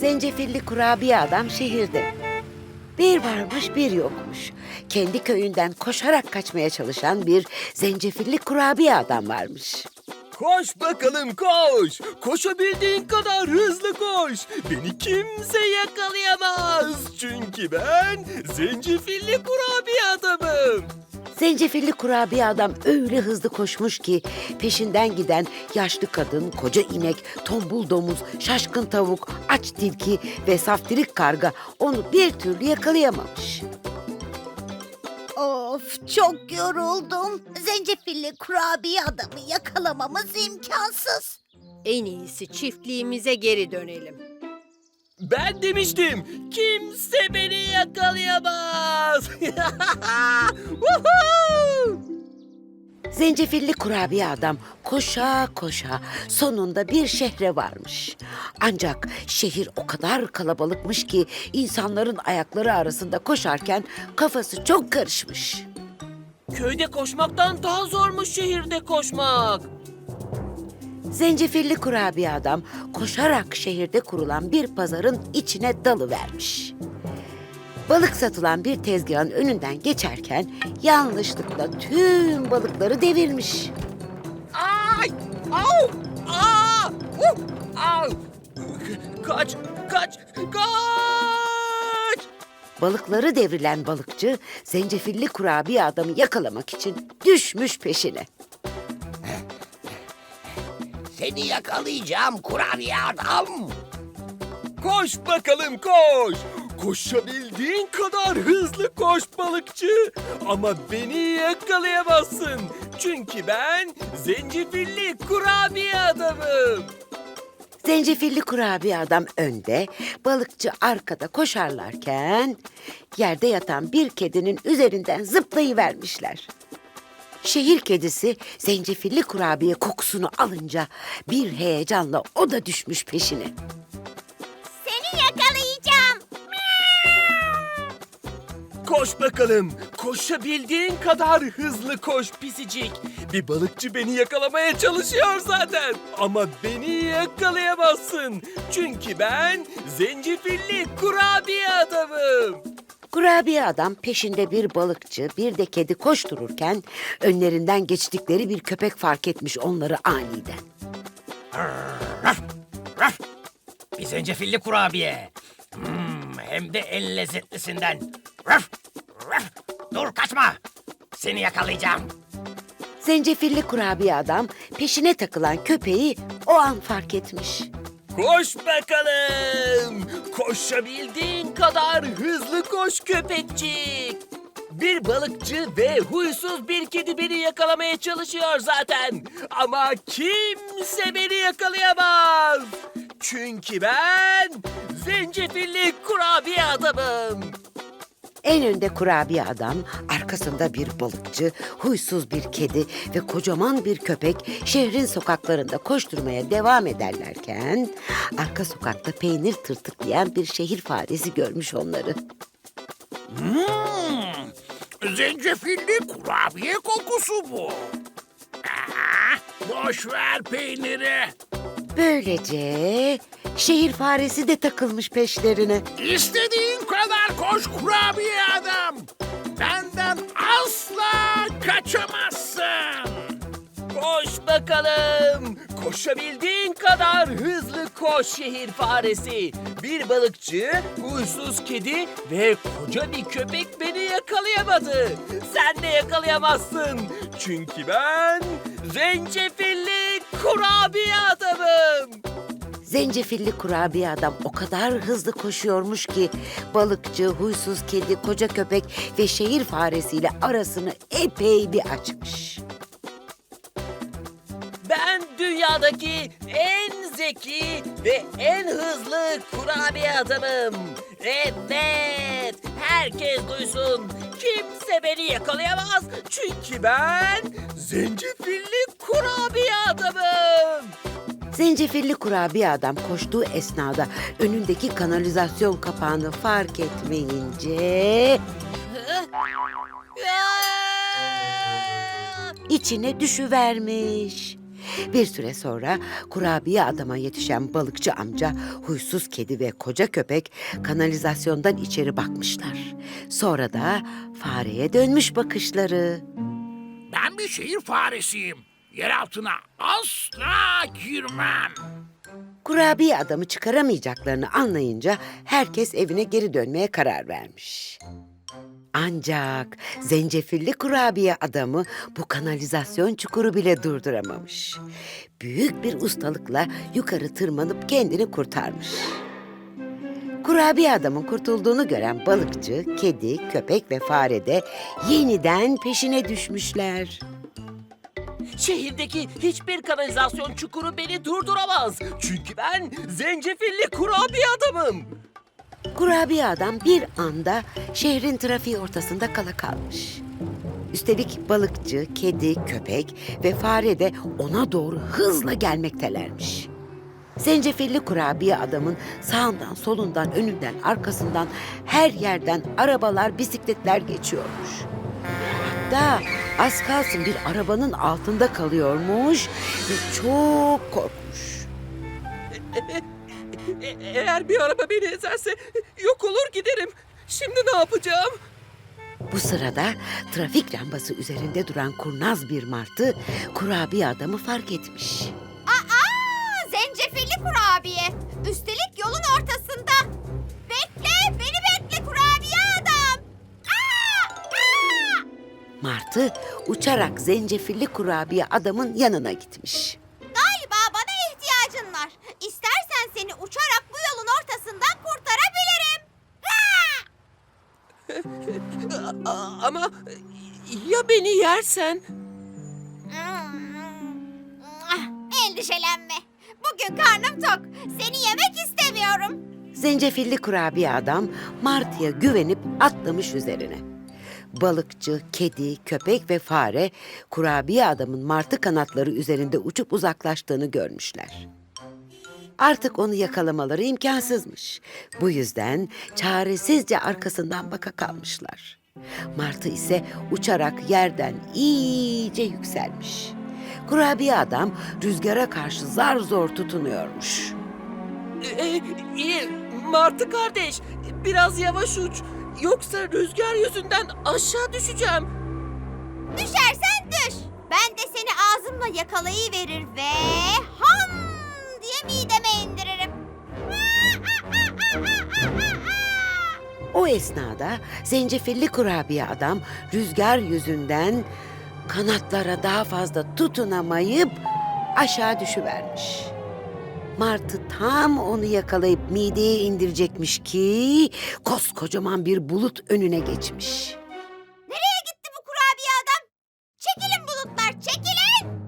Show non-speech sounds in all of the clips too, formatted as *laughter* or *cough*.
Zencefilli kurabiye adam şehirde. Bir varmış bir yokmuş. Kendi köyünden koşarak kaçmaya çalışan bir zencefilli kurabiye adam varmış. Koş bakalım koş. Koşabildiğin kadar hızlı koş. Beni kimse yakalayamaz. Çünkü ben zencefilli kurabiye adamım. Zencefilli kurabiye adam öyle hızlı koşmuş ki peşinden giden yaşlı kadın, koca inek, tombul domuz, şaşkın tavuk, aç tilki ve saftirik karga onu bir türlü yakalayamamış. Of çok yoruldum. Zencefilli kurabiye adamı yakalamamız imkansız. En iyisi çiftliğimize geri dönelim. Ben demiştim. Kimse beni yakalayamaz. *laughs* Zencefilli kurabiye adam koşa koşa sonunda bir şehre varmış. Ancak şehir o kadar kalabalıkmış ki insanların ayakları arasında koşarken kafası çok karışmış. Köyde koşmaktan daha zormuş şehirde koşmak. Zencefilli kurabiye adam koşarak şehirde kurulan bir pazarın içine dalıvermiş. Balık satılan bir tezgahın önünden geçerken yanlışlıkla tüm balıkları devirmiş. Ay! Au! Aa! Uh! Au! Kaç! Kaç! Kaç! Balıkları devrilen balıkçı zencefilli kurabiye adamı yakalamak için düşmüş peşine. Seni yakalayacağım kurabiye adam. Koş bakalım koş! Koşabildiğin kadar hızlı koş balıkçı. Ama beni yakalayamazsın. Çünkü ben zencefilli kurabiye adamım. Zencefilli kurabiye adam önde, balıkçı arkada koşarlarken yerde yatan bir kedinin üzerinden zıplayıvermişler. Şehir kedisi zencefilli kurabiye kokusunu alınca bir heyecanla o da düşmüş peşine. Seni yakalayacağım. Koş bakalım. Koşabildiğin kadar hızlı koş pisicik. Bir balıkçı beni yakalamaya çalışıyor zaten. Ama beni yakalayamazsın. Çünkü ben zencefilli kurabiye adamım. Kurabiye adam peşinde bir balıkçı, bir de kedi koştururken önlerinden geçtikleri bir köpek fark etmiş onları aniden. Bir zencefilli kurabiye. Hmm, hem de en lezzetlisinden. Raf, raf. Dur kaçma. Seni yakalayacağım. Zencefilli kurabiye adam peşine takılan köpeği o an fark etmiş. Koş bakalım. Koşabildiğin kadar hızlı koş köpekçik. Bir balıkçı ve huysuz bir kedi beni yakalamaya çalışıyor zaten. Ama kimse beni yakalayamaz. Çünkü ben zencefilli kurabiye adamım. En önde kurabiye adam, arkasında bir balıkçı, huysuz bir kedi ve kocaman bir köpek şehrin sokaklarında koşturmaya devam ederlerken arka sokakta peynir tırtıklayan bir şehir faresi görmüş onları. Hmm, zencefilli kurabiye kokusu bu. Ah, boş ver peyniri. Böylece şehir faresi de takılmış peşlerine. İstediğin kadar koş kurabiye adam. Benden asla kaçamazsın. Koş bakalım. Koşabildiğin kadar hızlı koş şehir faresi. Bir balıkçı, huysuz kedi ve koca bir köpek beni yakalayamadı. Sen de yakalayamazsın. Çünkü ben zencefilli kurabiye adamım. Zencefilli kurabiye adam o kadar hızlı koşuyormuş ki balıkçı, huysuz kedi, koca köpek ve şehir faresiyle arasını epey bir açmış. Ben dünyadaki en zeki ve en hızlı kurabiye adamım. Evet, herkes duysun. Kimse beni yakalayamaz çünkü ben zencefilli kurabiye adamım. Zencefilli kurabiye adam koştuğu esnada önündeki kanalizasyon kapağını fark etmeyince içine düşüvermiş. Bir süre sonra kurabiye adama yetişen balıkçı amca, huysuz kedi ve koca köpek kanalizasyondan içeri bakmışlar. Sonra da fareye dönmüş bakışları. Ben bir şehir faresiyim. Yer altına asla girmem. Kurabiye adamı çıkaramayacaklarını anlayınca herkes evine geri dönmeye karar vermiş. Ancak zencefilli kurabiye adamı bu kanalizasyon çukuru bile durduramamış. Büyük bir ustalıkla yukarı tırmanıp kendini kurtarmış. Kurabiye adamın kurtulduğunu gören balıkçı, kedi, köpek ve fare de yeniden peşine düşmüşler. Şehirdeki hiçbir kanalizasyon çukuru beni durduramaz. Çünkü ben zencefilli kurabiye adamım. Kurabiye adam bir anda şehrin trafiği ortasında kala kalmış. Üstelik balıkçı, kedi, köpek ve fare de ona doğru hızla gelmektelermiş. Zencefilli kurabiye adamın sağından, solundan, önünden, arkasından her yerden arabalar, bisikletler geçiyormuş. Hatta az kalsın bir arabanın altında kalıyormuş ve çok korkmuş. E- eğer bir araba beni ezerse yok olur giderim. Şimdi ne yapacağım? Bu sırada trafik lambası üzerinde duran kurnaz bir martı kurabiye adamı fark etmiş. Aa, zencefilli kurabiye. Üstelik yolun ortasında. Martı uçarak zencefilli kurabiye adamın yanına gitmiş. Galiba bana ihtiyacın var. İstersen seni uçarak bu yolun ortasından kurtarabilirim. *laughs* A- ama ya beni yersen? Ah, Endişelenme. Bugün karnım tok. Seni yemek istemiyorum. Zencefilli kurabiye adam Martı'ya güvenip atlamış üzerine. Balıkçı, kedi, köpek ve fare kurabiye adamın martı kanatları üzerinde uçup uzaklaştığını görmüşler. Artık onu yakalamaları imkansızmış. Bu yüzden çaresizce arkasından baka kalmışlar. Martı ise uçarak yerden iyice yükselmiş. Kurabiye adam rüzgara karşı zar zor tutunuyormuş. E, iyi. Martı kardeş, biraz yavaş uç. Yoksa rüzgar yüzünden aşağı düşeceğim. Düşersen düş. Ben de seni ağzımla yakalayıverir ve ham diye mideme indiririm. O esnada zencefilli kurabiye adam rüzgar yüzünden kanatlara daha fazla tutunamayıp aşağı düşüvermiş. Martı tam onu yakalayıp mideye indirecekmiş ki koskocaman bir bulut önüne geçmiş. Nereye gitti bu kurabiye adam? Çekilin bulutlar, çekilin.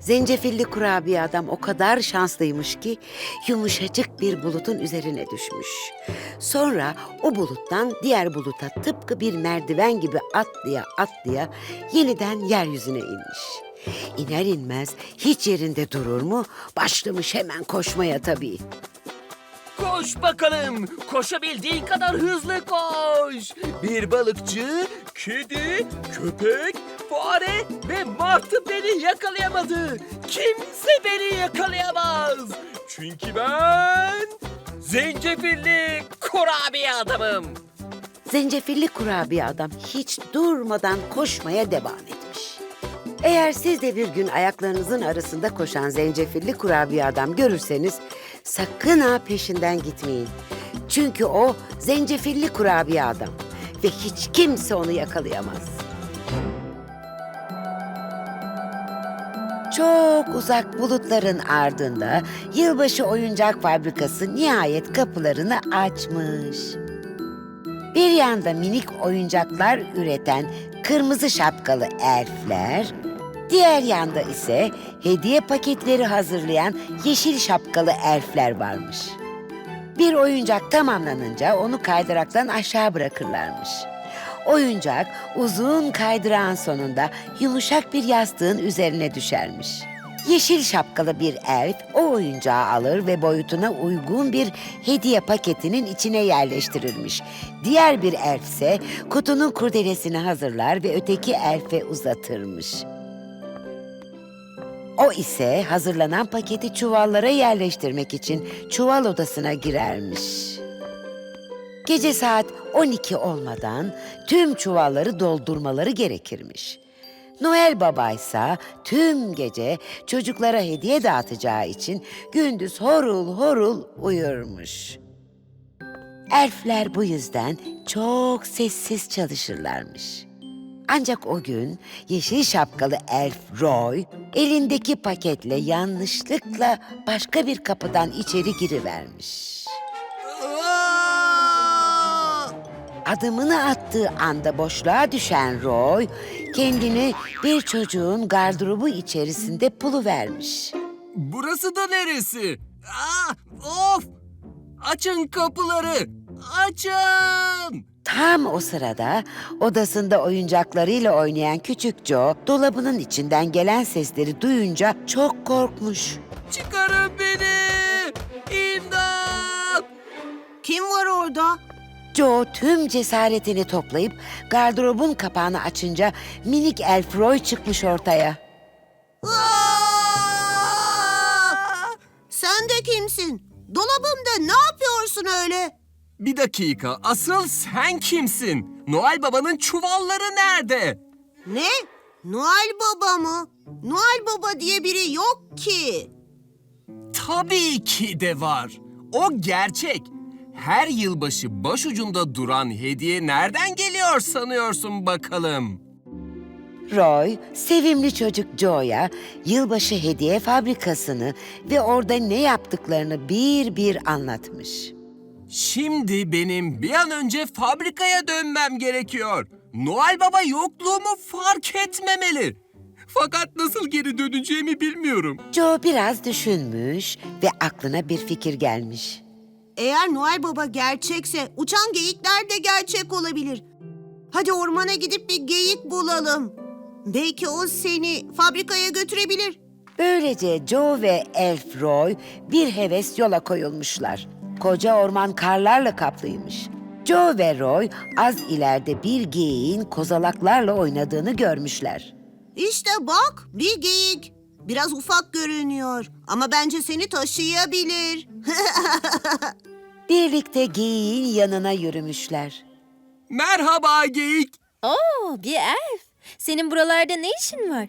Zencefilli kurabiye adam o kadar şanslıymış ki yumuşacık bir bulutun üzerine düşmüş. Sonra o buluttan diğer buluta tıpkı bir merdiven gibi atlaya atlaya yeniden yeryüzüne inmiş. İner inmez hiç yerinde durur mu? Başlamış hemen koşmaya tabii. Koş bakalım. Koşabildiğin kadar hızlı koş. Bir balıkçı, kedi, köpek, fare ve martı beni yakalayamadı. Kimse beni yakalayamaz. Çünkü ben zencefilli kurabiye adamım. Zencefilli kurabiye adam hiç durmadan koşmaya devam etmiş. Eğer siz de bir gün ayaklarınızın arasında koşan zencefilli kurabiye adam görürseniz sakın ha peşinden gitmeyin. Çünkü o zencefilli kurabiye adam ve hiç kimse onu yakalayamaz. Çok uzak bulutların ardında yılbaşı oyuncak fabrikası nihayet kapılarını açmış. Bir yanda minik oyuncaklar üreten kırmızı şapkalı elfler, diğer yanda ise hediye paketleri hazırlayan yeşil şapkalı elfler varmış. Bir oyuncak tamamlanınca onu kaydıraktan aşağı bırakırlarmış. Oyuncak uzun kaydırağın sonunda yumuşak bir yastığın üzerine düşermiş. Yeşil şapkalı bir elf o oyuncağı alır ve boyutuna uygun bir hediye paketinin içine yerleştirirmiş. Diğer bir elf ise kutunun kurdelesini hazırlar ve öteki elfe uzatırmış. O ise hazırlanan paketi çuvallara yerleştirmek için çuval odasına girermiş. Gece saat 12 olmadan tüm çuvalları doldurmaları gerekirmiş. Noel Baba ise tüm gece çocuklara hediye dağıtacağı için gündüz horul horul uyurmuş. Elfler bu yüzden çok sessiz çalışırlarmış. Ancak o gün yeşil şapkalı elf Roy elindeki paketle yanlışlıkla başka bir kapıdan içeri girivermiş. Adımını attığı anda boşluğa düşen Roy kendini bir çocuğun gardırobu içerisinde buluvermiş. Burası da neresi? Ah, of! Açın kapıları! Açın! Tam o sırada odasında oyuncaklarıyla oynayan küçük Joe dolabının içinden gelen sesleri duyunca çok korkmuş. Çıkarın beni! İmdat! Kim var orada? Joe tüm cesaretini toplayıp gardırobun kapağını açınca minik elf Roy çıkmış ortaya. Sen de kimsin? Dolabımda ne yapıyorsun öyle? Bir dakika, asıl sen kimsin? Noel Baba'nın çuvalları nerede? Ne? Noel Baba mı? Noel Baba diye biri yok ki. Tabii ki de var. O gerçek. Her yılbaşı başucunda duran hediye nereden geliyor sanıyorsun bakalım? Roy, sevimli çocuk Joe'ya yılbaşı hediye fabrikasını ve orada ne yaptıklarını bir bir anlatmış. Şimdi benim bir an önce fabrikaya dönmem gerekiyor. Noel Baba yokluğumu fark etmemeli. Fakat nasıl geri döneceğimi bilmiyorum. Joe biraz düşünmüş ve aklına bir fikir gelmiş. Eğer Noel Baba gerçekse uçan geyikler de gerçek olabilir. Hadi ormana gidip bir geyik bulalım. Belki o seni fabrikaya götürebilir. Böylece Joe ve Elf Roy bir heves yola koyulmuşlar. Koca orman karlarla kaplıymış. Joe ve Roy az ileride bir geyiğin kozalaklarla oynadığını görmüşler. İşte bak bir geyik. Biraz ufak görünüyor ama bence seni taşıyabilir. *laughs* Birlikte geyiğin yanına yürümüşler. Merhaba geyik. Oo, bir elf. Senin buralarda ne işin var?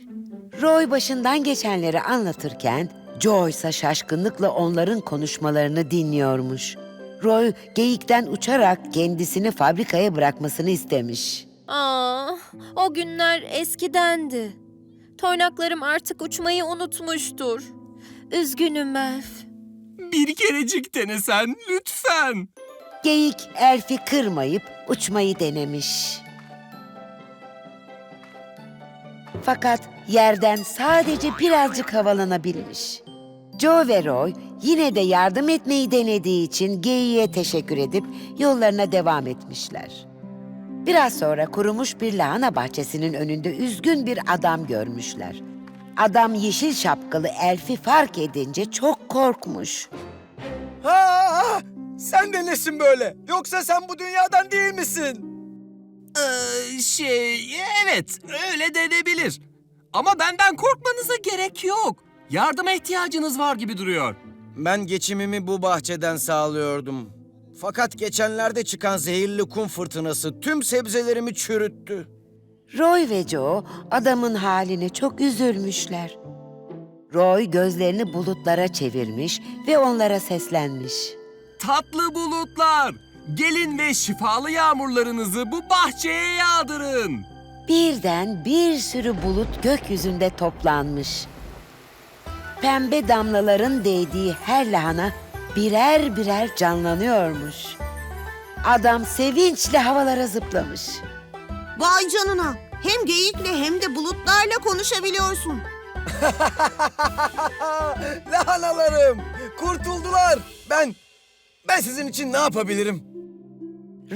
Roy başından geçenleri anlatırken Joe ise şaşkınlıkla onların konuşmalarını dinliyormuş. Roy geyikten uçarak kendisini fabrikaya bırakmasını istemiş. Aa, o günler eskidendi. Toynaklarım artık uçmayı unutmuştur. Üzgünüm elf. Bir kerecik denesen lütfen. Geyik elfi kırmayıp uçmayı denemiş. Fakat yerden sadece birazcık havalanabilmiş. Joe ve Roy yine de yardım etmeyi denediği için geyiğe teşekkür edip yollarına devam etmişler. Biraz sonra kurumuş bir lahana bahçesinin önünde üzgün bir adam görmüşler. Adam yeşil şapkalı elfi fark edince çok korkmuş. Ha, sen de nesin böyle? Yoksa sen bu dünyadan değil misin? Ee, şey, evet öyle denebilir. Ama benden korkmanıza gerek yok. Yardıma ihtiyacınız var gibi duruyor. Ben geçimimi bu bahçeden sağlıyordum. Fakat geçenlerde çıkan zehirli kum fırtınası tüm sebzelerimi çürüttü. Roy ve Joe adamın haline çok üzülmüşler. Roy gözlerini bulutlara çevirmiş ve onlara seslenmiş. Tatlı bulutlar, gelin ve şifalı yağmurlarınızı bu bahçeye yağdırın. Birden bir sürü bulut gökyüzünde toplanmış. Pembe damlaların değdiği her lahana birer birer canlanıyormuş. Adam sevinçle havalara zıplamış. Vay canına. Hem geyikle hem de bulutlarla konuşabiliyorsun. *laughs* Lahanalarım, kurtuldular. Ben, ben sizin için ne yapabilirim?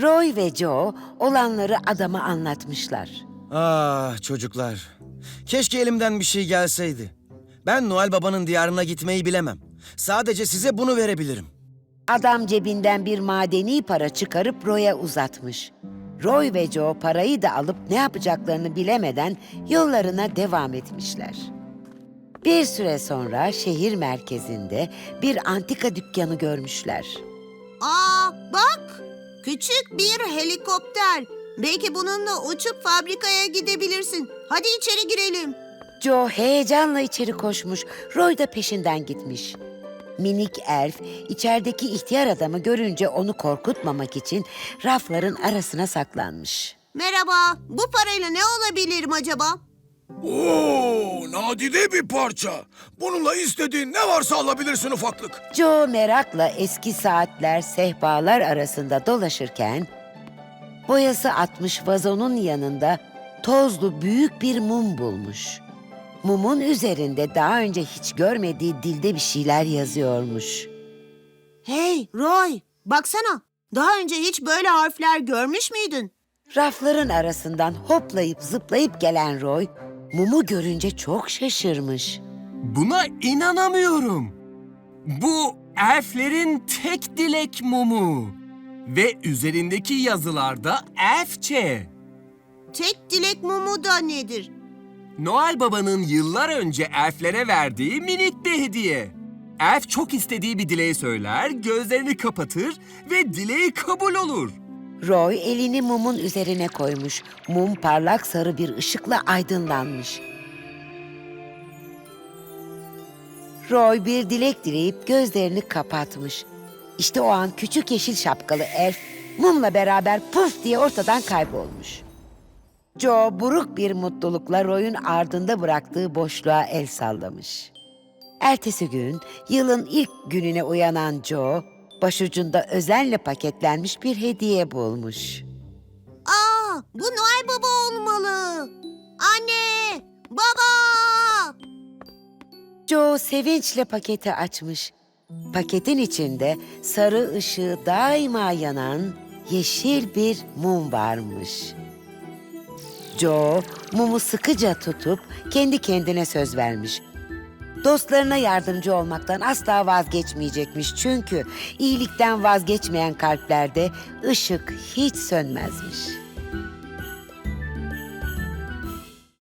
Roy ve Joe olanları adama anlatmışlar. Ah çocuklar, keşke elimden bir şey gelseydi. Ben Noel Baba'nın diyarına gitmeyi bilemem. Sadece size bunu verebilirim. Adam cebinden bir madeni para çıkarıp Roy'a uzatmış. Roy ve Joe parayı da alıp ne yapacaklarını bilemeden yollarına devam etmişler. Bir süre sonra şehir merkezinde bir antika dükkanı görmüşler. Aa bak küçük bir helikopter. Belki bununla uçup fabrikaya gidebilirsin. Hadi içeri girelim. Joe heyecanla içeri koşmuş, Roy da peşinden gitmiş. Minik elf içerideki ihtiyar adamı görünce onu korkutmamak için rafların arasına saklanmış. Merhaba. Bu parayla ne alabilirim acaba? Oo, nadide bir parça. Bununla istediğin ne varsa alabilirsin ufaklık. Joe merakla eski saatler, sehpalar arasında dolaşırken boyası atmış vazonun yanında tozlu büyük bir mum bulmuş. Mumun üzerinde daha önce hiç görmediği dilde bir şeyler yazıyormuş. Hey Roy, baksana. Daha önce hiç böyle harfler görmüş müydün? Rafların arasından hoplayıp zıplayıp gelen Roy, mumu görünce çok şaşırmış. Buna inanamıyorum. Bu elflerin tek dilek mumu. Ve üzerindeki yazılarda elfçe. Tek dilek mumu da nedir? Noel Baba'nın yıllar önce elflere verdiği minik bir hediye. Elf çok istediği bir dileği söyler, gözlerini kapatır ve dileği kabul olur. Roy elini mumun üzerine koymuş. Mum parlak sarı bir ışıkla aydınlanmış. Roy bir dilek dileyip gözlerini kapatmış. İşte o an küçük yeşil şapkalı elf mumla beraber puf diye ortadan kaybolmuş. Joe buruk bir mutlulukla Roy'un ardında bıraktığı boşluğa el sallamış. Ertesi gün yılın ilk gününe uyanan Joe, başucunda özenle paketlenmiş bir hediye bulmuş. Aa, bu Noel Baba olmalı. Anne, baba. Joe sevinçle paketi açmış. Paketin içinde sarı ışığı daima yanan yeşil bir mum varmış. Joe mumu sıkıca tutup kendi kendine söz vermiş. Dostlarına yardımcı olmaktan asla vazgeçmeyecekmiş çünkü iyilikten vazgeçmeyen kalplerde ışık hiç sönmezmiş.